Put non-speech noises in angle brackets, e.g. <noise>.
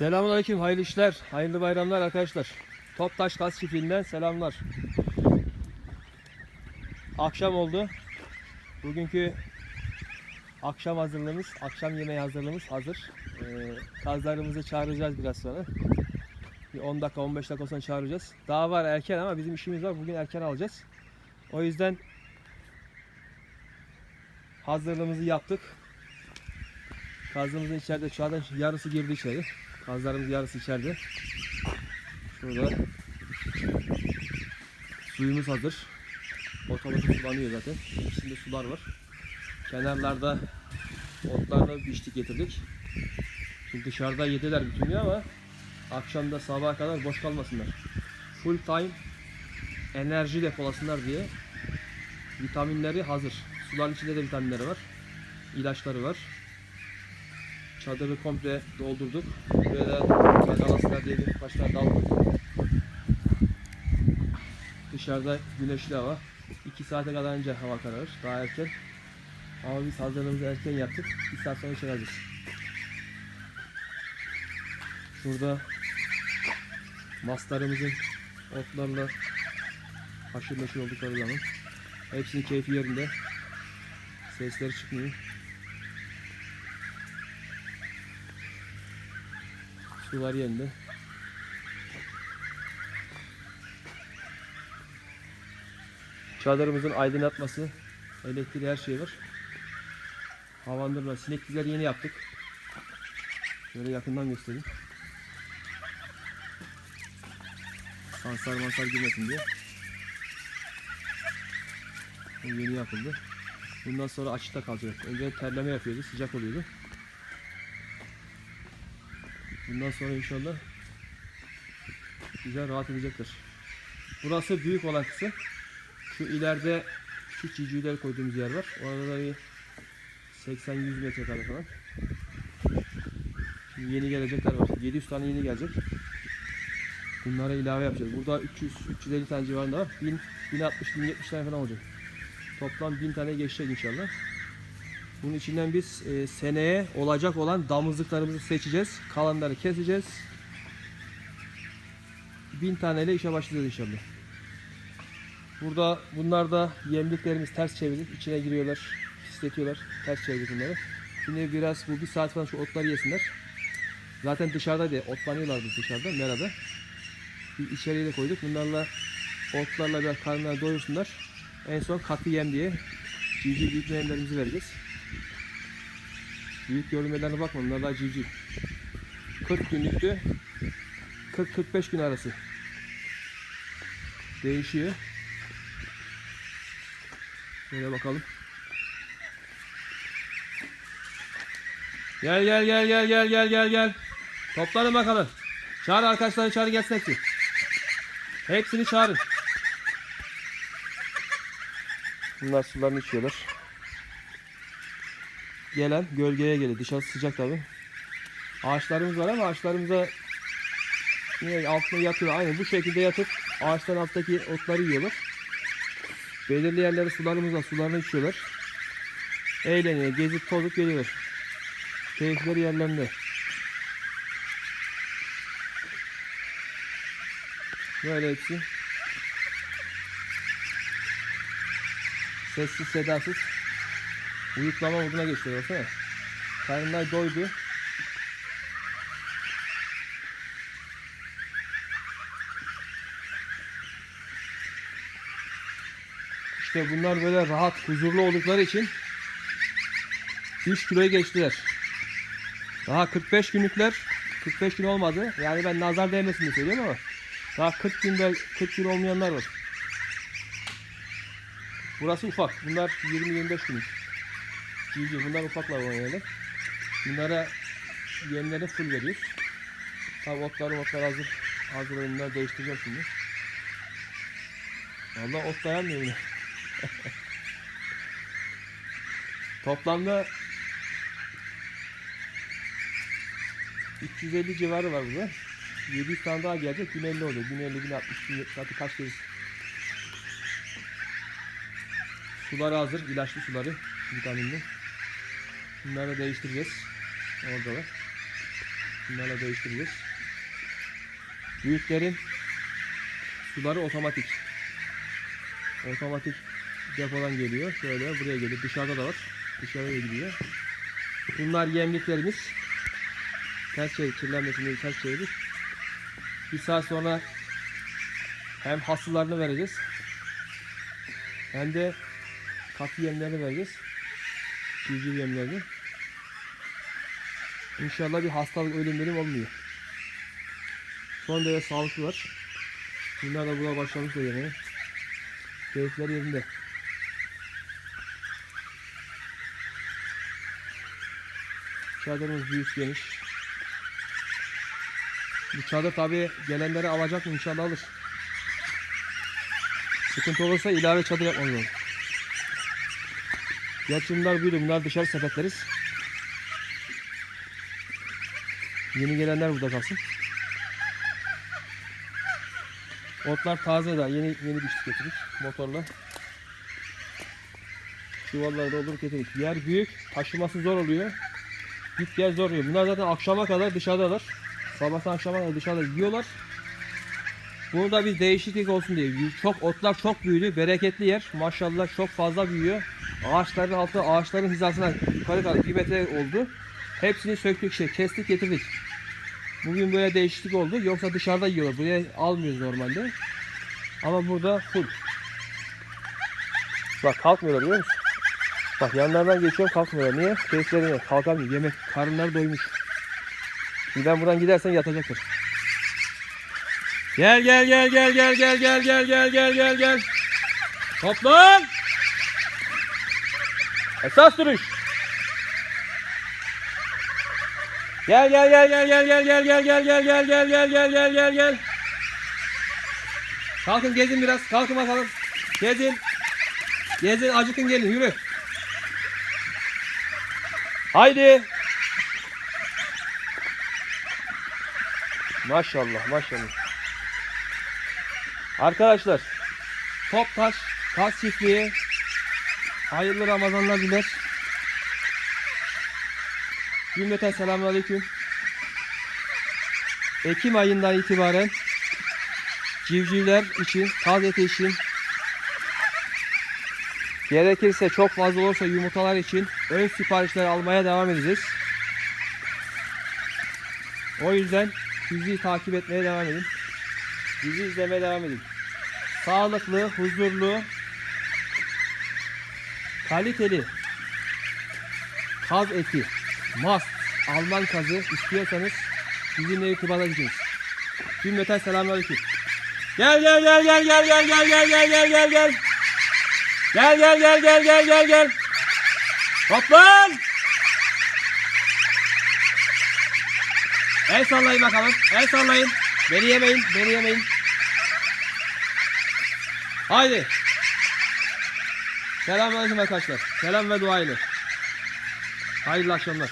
Selamünaleyküm, hayırlı işler, hayırlı bayramlar arkadaşlar. Toptaş Gaz Çiftliği'nden selamlar. Akşam oldu. Bugünkü akşam hazırlığımız, akşam yemeği hazırlığımız hazır. Ee, kazlarımızı çağıracağız biraz sonra. Bir 10 dakika, 15 dakika sonra çağıracağız. Daha var erken ama bizim işimiz var. Bugün erken alacağız. O yüzden hazırlığımızı yaptık. Kazlarımızın içeride şu anda yarısı girdi içeri. Kazlarımız yarısı içeride. Şurada suyumuz hazır. Otomatik sulanıyor zaten. İçinde sular var. Kenarlarda otlarla biçtik getirdik. Şimdi dışarıda yediler bütün gün ama akşamda sabaha kadar boş kalmasınlar. Full time enerji depolasınlar diye vitaminleri hazır. Suların içinde de vitaminleri var. İlaçları var. Çadırı komple doldurduk. Buraya da gagalasınlar diye birkaç tane dal koyduk. Dışarıda güneşli hava. 2 saate kadar önce hava kararır. Daha erken. Ama biz hazırlığımızı erken yaptık. 1 saat sonra içeri alacağız. Şurada maslarımızın otlarla haşır neşir oldukları zaman hepsinin keyfi yerinde. Sesleri çıkmıyor. Sular yerinde. Çadırımızın aydınlatması, elektriği her şey var. Havandırma, sineklikleri yeni yaptık. Şöyle yakından göstereyim. Sansar mansar girmesin diye. Bu yeni yapıldı. Bundan sonra açıkta kalacak. Önce terleme yapıyordu, sıcak oluyordu. Bundan sonra inşallah güzel rahat edecektir. Burası büyük olan kısım. Şu ileride küçük civcivler koyduğumuz yer var. Orada da bir 80-100 metrekare falan. Şimdi yeni gelecekler var. 700 tane yeni gelecek. Bunlara ilave yapacağız. Burada 300 350 tane civarında var. 1000 1060 1070 tane falan olacak. Toplam 1000 tane geçecek inşallah. Bunun içinden biz e, seneye olacak olan damızlıklarımızı seçeceğiz. Kalanları keseceğiz. 1000 taneyle işe başlayacağız inşallah. Burada bunlar da yemliklerimiz ters çevirdik. İçine giriyorlar, pisletiyorlar. Ters çevirdik bunları. Şimdi biraz bu bir saat falan şu otları yesinler. Zaten dışarıda diye otlanıyorlardı dışarıda merada. Bir içeriye de koyduk. Bunlarla otlarla biraz karnlarını doyursunlar. En son katı yem diye civciv büyük yemlerimizi vereceğiz. Büyük görünmelerine bakma bunlar daha civciv. 40 günlüktü. 40-45 gün arası. Değişiyor. Şöyle bakalım. Gel gel gel gel gel gel gel gel. Toplanın bakalım. Çağır arkadaşları çağır gelsin hepsi. Hepsini çağırın. Bunlar sularını içiyorlar. Gelen gölgeye geliyor. Dışarısı sıcak tabi. Ağaçlarımız var ama ağaçlarımıza yine altına yatıyor. Aynen bu şekilde yatıp ağaçların alttaki otları yiyorlar. Belirli yerlere sularımız var. Sularını içiyorlar. Eğleniyor. Gezip tozup geliyorlar. Keyifleri yerlerinde. Böyle hepsi. Sessiz sedasız. Uyuklama moduna geçiyor baksana. Karınlar doydu. İşte bunlar böyle rahat, huzurlu oldukları için 3 kiloyu geçtiler. Daha 45 günlükler 45 gün olmadı. Yani ben nazar değmesin diye söylüyorum ama daha 40 günde 40 gün olmayanlar var. Burası ufak. Bunlar 20-25 günlük. Civciv. Bunlar ufaklar olan yerler. Bunlara yemleri full veriyor. Tabi otları otlar hazır. Hazır oyunlar değiştireceğim şimdi. Vallahi ot dayanmıyor buna. <laughs> Toplamda 350 civarı var burada. 700 tane daha gelecek. 1050 oluyor. 1050, 1060, 1070 artık kaç deriz. Suları hazır. ilaçlı suları. Vitaminli. Bunları değiştireceğiz. Orada var. Bunlarla değiştireceğiz. Büyüklerin suları otomatik. Otomatik depodan geliyor. Şöyle buraya geliyor. Dışarıda da var. Dışarıya gidiyor. Bunlar yemliklerimiz. Ters çevir, kirlenmesin diye ters çevirdik. Bir saat sonra hem hasılarını vereceğiz. Hem de katı yemlerini vereceğiz. Civciv yemlerini. İnşallah bir hastalık ölümlerim olmuyor. Son derece sağlıklılar. Bunlar da buna başlamış da yemeye. Keyifleri yerinde. Çadırımız büyük geniş. Bu çadır tabi gelenleri alacak mı inşallah alır. Sıkıntı olursa ilave çadır yapmamız lazım. Gerçi bunlar büyüdü. Bunlar dışarı sepetleriz. Yeni gelenler burada kalsın. Otlar taze daha. Yeni yeni biçtik getirdik motorla. Çuvalları doldurup getirdik. Yer büyük. Taşıması zor oluyor. Git gel zor oluyor. Bunlar zaten akşama kadar dışarıdalar. Sabahtan akşama kadar dışarıda yiyorlar. Bunu da bir değişiklik olsun diye. Çok otlar çok büyüdü. Bereketli yer. Maşallah çok fazla büyüyor. Ağaçların altı ağaçların hizasına yukarı kadar bir metre oldu. Hepsini söktük şey kestik getirdik. Bugün böyle değişiklik oldu. Yoksa dışarıda yiyorlar. Buraya almıyoruz normalde. Ama burada full. Bak kalkmıyorlar biliyor musun? Bak yanlardan geçiyorum kalkmıyorlar. Niye? Keyifleri ne? Kalkamıyor. Yemek karınları doymuş. Şimdi ben buradan gidersen yatacaklar. Gel gel gel gel gel gel gel gel gel gel gel gel. Toplan. Esas duruş. Gel gel gel gel gel gel gel gel gel gel gel gel gel gel gel gel gel. Kalkın gezin biraz. Kalkın bakalım. Gezin. Gezin acıkın gelin yürü. Haydi. Maşallah maşallah. Arkadaşlar Toptaş Kas Çiftliği hayırlı Ramazanlar diler. Cümleten selamünaleyküm. Ekim ayından itibaren civcivler için, kaz eti için gerekirse çok fazla olursa yumurtalar için ön siparişler almaya devam edeceğiz. O yüzden bizi takip etmeye devam edin. Bizi izlemeye devam edin. Sağlıklı, huzurlu, kaliteli kaz eti, mast, Alman kazı istiyorsanız bizimle irtibata geçiniz. Cümleten selamünaleyküm. Gel gel gel gel gel gel gel gel gel gel gel gel. Gel gel gel gel gel gel gel. Toplan. El sallayın bakalım. El sallayın. Beni yemeyin. Beni yemeyin. Haydi. Selamünaleyküm arkadaşlar. Selam ve dua ile. Hayırlı akşamlar.